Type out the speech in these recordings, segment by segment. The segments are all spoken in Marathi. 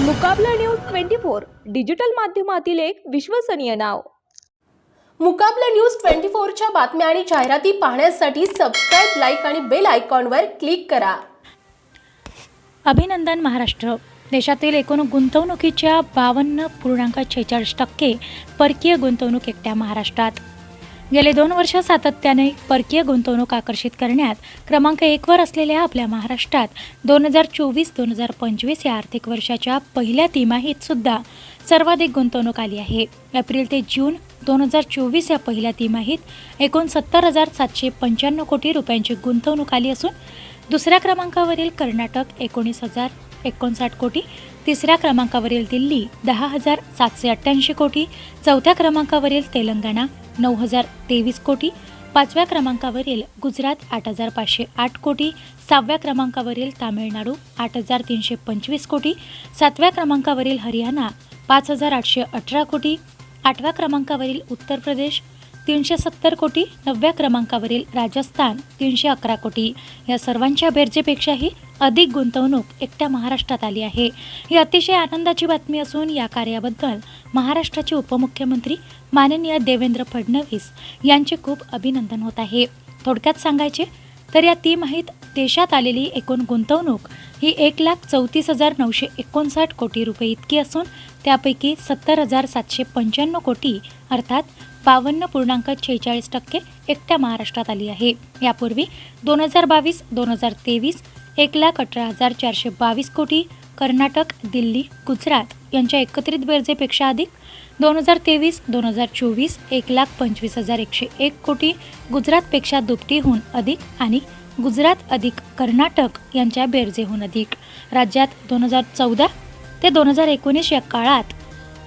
Mukabala news twenty four digital माध्यमातील एक विश्वसनीय नाव. मुकाबला न्यूज ट्वेंटी फोरच्या बातम्या आणि जाहिराती पाहण्यासाठी सबस्क्राईब लाईक आणि बेल आयकॉनवर क्लिक करा. अभिनंदन महाराष्ट्र. देशातील एकूण गुंतवणुकीच्या बावन्न पूर्णांक छेचाळीस टक्के परकीय गुंतवणूक एकट्या महाराष्ट्रात. गेले दोन वर्ष सातत्याने परकीय गुंतवणूक आकर्षित करण्यात क्रमांक एकवर असलेल्या आपल्या महाराष्ट्रात दोन हजार चोवीस दोन हजार पंचवीस या आर्थिक वर्षाच्या पहिल्या तिमाहीत सुद्धा सर्वाधिक गुंतवणूक आली आहे. एप्रिल ते जून दोन हजार चोवीस या पहिल्या तिमाहीत एकूण सत्तर हजार सातशे पंच्याण्णव कोटी रुपयांची गुंतवणूक आली असून दुसऱ्या क्रमांकावरील कर्नाटक एकोणीस हजार एकोणसाठ कोटी तिसऱ्या क्रमांकावरील दिल्ली दहा हजार सातशे अठ्ठ्याऐंशी कोटी चौथ्या क्रमांकावरील तेलंगणा नऊ हजार तेवीस कोटी. पाचव्या क्रमांकावरील गुजरात आठ हजार पाचशे आठ कोटी. सहाव्या क्रमांकावरील तामिळनाडू आठ हजार तीनशे पंचवीस कोटी. सातव्या क्रमांकावरील हरियाणा पाच हजार आठशे अठरा कोटी. आठव्या क्रमांकावरील उत्तर प्रदेश तीनशे सत्तर कोटी. नवव्या क्रमांकावरील राजस्थान तीनशे अकरा कोटी. या सर्वांच्या बेरजेपेक्षाही अधिक गुंतवणूक एकट्या महाराष्ट्रात आली आहे. ही अतिशय आनंदाची बातमी असून या कार्याबद्दल महाराष्ट्राचे उपमुख्यमंत्री माननीय देवेंद्र फडणवीस यांचे खूप अभिनंदन होत आहे. थोडक्यात सांगायचे तर या तिमाहीत देशात आलेली एकूण गुंतवणूक ही एक लाख चौतीस हजार नऊशे एकोणसाठ कोटी रुपये इतकी असून त्यापैकी सत्तर हजार सातशे पंच्याण्णव कोटी अर्थात बावन्न पूर्णांक छेचाळीस टक्के एकट्या महाराष्ट्रात आली आहे. यापूर्वी दोन हजार बावीस दोन हजार तेवीस एक लाख अठरा हजार चारशे बावीस कोटी कर्नाटक दिल्ली गुजरात यांच्या एकत्रित बेरजेपेक्षा अधिक. दोन हजार तेवीस दोन हजार चोवीस एक लाख पंचवीस हजार एकशे एक कोटी गुजरातपेक्षा दुपटीहून अधिक आणि गुजरात अधिक कर्नाटक यांच्या बेरजेहून अधिक. राज्यात दोन हजार चौदा ते दोन हजार एकोणीस या काळात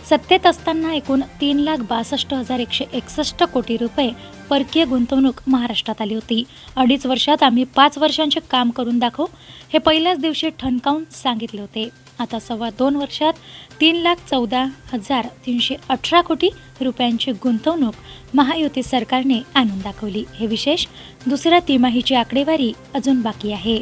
सत्तेत असताना एकूण तीन लाख बासष्ट हजार एकशे एकसष्ट कोटी रुपये परकीय गुंतवणूक महाराष्ट्रात आली होती. अडीच वर्षात आम्ही पाच वर्षांचे काम करून दाखवू हे पहिल्याच दिवशी ठणकावून सांगितले होते. आता सव्वा दोन वर्षात तीन लाख चौदा हजार तीनशे अठरा कोटी रुपयांची गुंतवणूक महायुती सरकारने आणून दाखवली. हे विशेष दुसऱ्या तिमाहीची आकडेवारी अजून बाकी आहे.